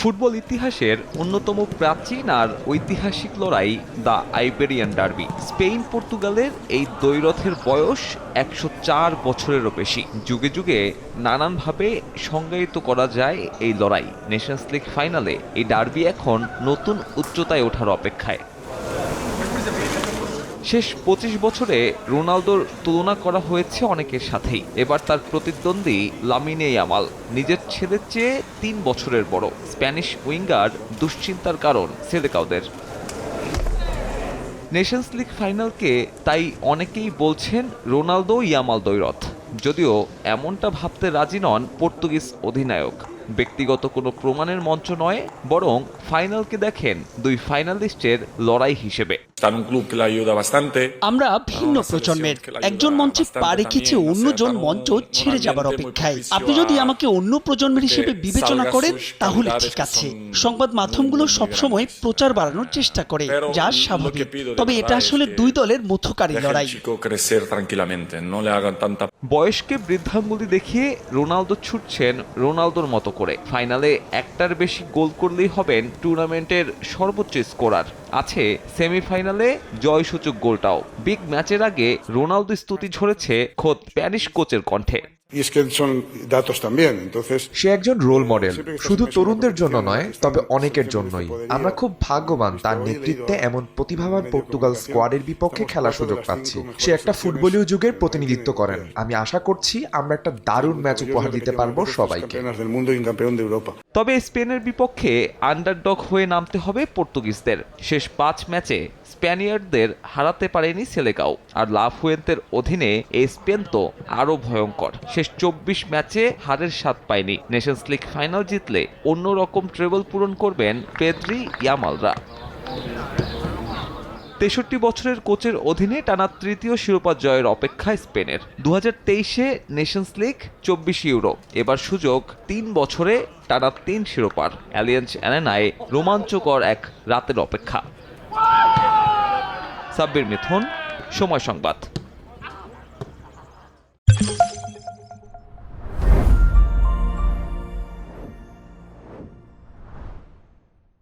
Football ইতিহাসের অন্যতম প্রাচীন আর ঐতিহাসিক লড়াই দ্য আইবেরিয়ান ডার্বি। স্পেন পর্তুগালের এই দ্বৈরথের বয়স একশো চার বছরেরও বেশি। যুগে যুগে নানানভাবে সংজ্ঞায়িত করা যায় এই লড়াই। নেশনস লিগ ফাইনালে এই ডার্বি এখন নতুন উচ্চতায় ওঠার অপেক্ষায়। শেষ পঁচিশ বছরে রোনালদোর তুলনা করা হয়েছে অনেকের সাথেই। এবার তার প্রতিদ্বন্দ্বী লামিনে ইয়ামাল, নিজের ছেলের চেয়ে তিন বছরের বড়। স্প্যানিশ উইঙ্গার দুশ্চিন্তার কারণ সেলেকাওদের নেশনস লিগ ফাইনালকে তাই অনেকেই বলছেন রোনালদো ইয়ামাল দৈরথ, যদিও এমনটা ভাবতে রাজি নন পর্তুগিজ অধিনায়ক। ব্যক্তিগত কোনো প্রমাণের মঞ্চ নয় বরং ফাইনালকে দেখেন দুই ফাইনালিস্টের লড়াই হিসেবে. আমরা ভিন্ন প্রজন্মের একজন মঞ্চে পা রেখেছে অন্যজন মঞ্চ ছেড়ে যাবার অপেক্ষায়। আপনি যদি আমাকে অন্য প্রজন্মের হিসেবে বিবেচনা করেন তাহলে ঠিক আছে। সংবাদ মাধ্যমগুলো সবসময় প্রচার বাড়ানোর চেষ্টা করে যা স্বাভাবিক। তবে এটা আসলে দুই দলের মধ্যকারী লড়াই। বয়সকে বৃদ্ধাঙ্গুলি দেখিয়ে রোনালদো ছুটছেন রোনালদোর মতো করে। ফাইনালে একটার বেশি গোল করলেই হবেন টুর্নামেন্টের সর্বোচ্চ স্কোরার। আছে সেমিফাইনালে জয়সূচক গোলটাও। বিগ ম্যাচের আগে রোনালদো স্তুতি ঝরেছে খোদ প্যারিস কোচের কণ্ঠে। সে একজন রোল মডেল শুধু তরুণদের জন্য নয় তবে অনেকের জন্যই। আমরা খুব ভাগ্যবান তার নেতৃত্বে এমন প্রতিভাবান পর্তুগাল স্কোয়াডের বিপক্ষে খেলার সুযোগ পাচ্ছি। সে একটা ফুটবলীয় যুগের প্রতিনিধিত্ব করেন। আমি আশা করছি আমরা একটা দারুণ ম্যাচ উপহার দিতে পারব সবাইকে। তবে স্পেনের বিপক্ষে আন্ডারডগ হয়ে নামতে হবে পর্তুগিজদের। শেষ পাঁচ ম্যাচে স্প্যানিয়ার্ডদের হারাতে পারেনি সেলেকাও। আর লাফুয়েন্তের অধীনে এই স্পেন তো আরও ভয়ঙ্কর। শেষ চব্বিশ ম্যাচে হারের স্বাদ পায়নি। নেশনস লিগ ফাইনাল জিতলে অন্যরকম ট্রেবল পূরণ করবেন পেদ্রি ইয়ামালরা। তেষট্টি বছরের কোচের অধীনে টানা তৃতীয় শিরোপা জয়ের অপেক্ষায় স্পেনের। দু হাজার তেইশে নেশনস লিগ চব্বিশ ইউরো। এবার সুযোগ, তিন বছরে টানা তিন শিরোপার। অ্যালিয়েন্স অ্যারেনায় রোমাঞ্চকর এক রাতের অপেক্ষা। সাব্বির মিথুন, সময় সংবাদ।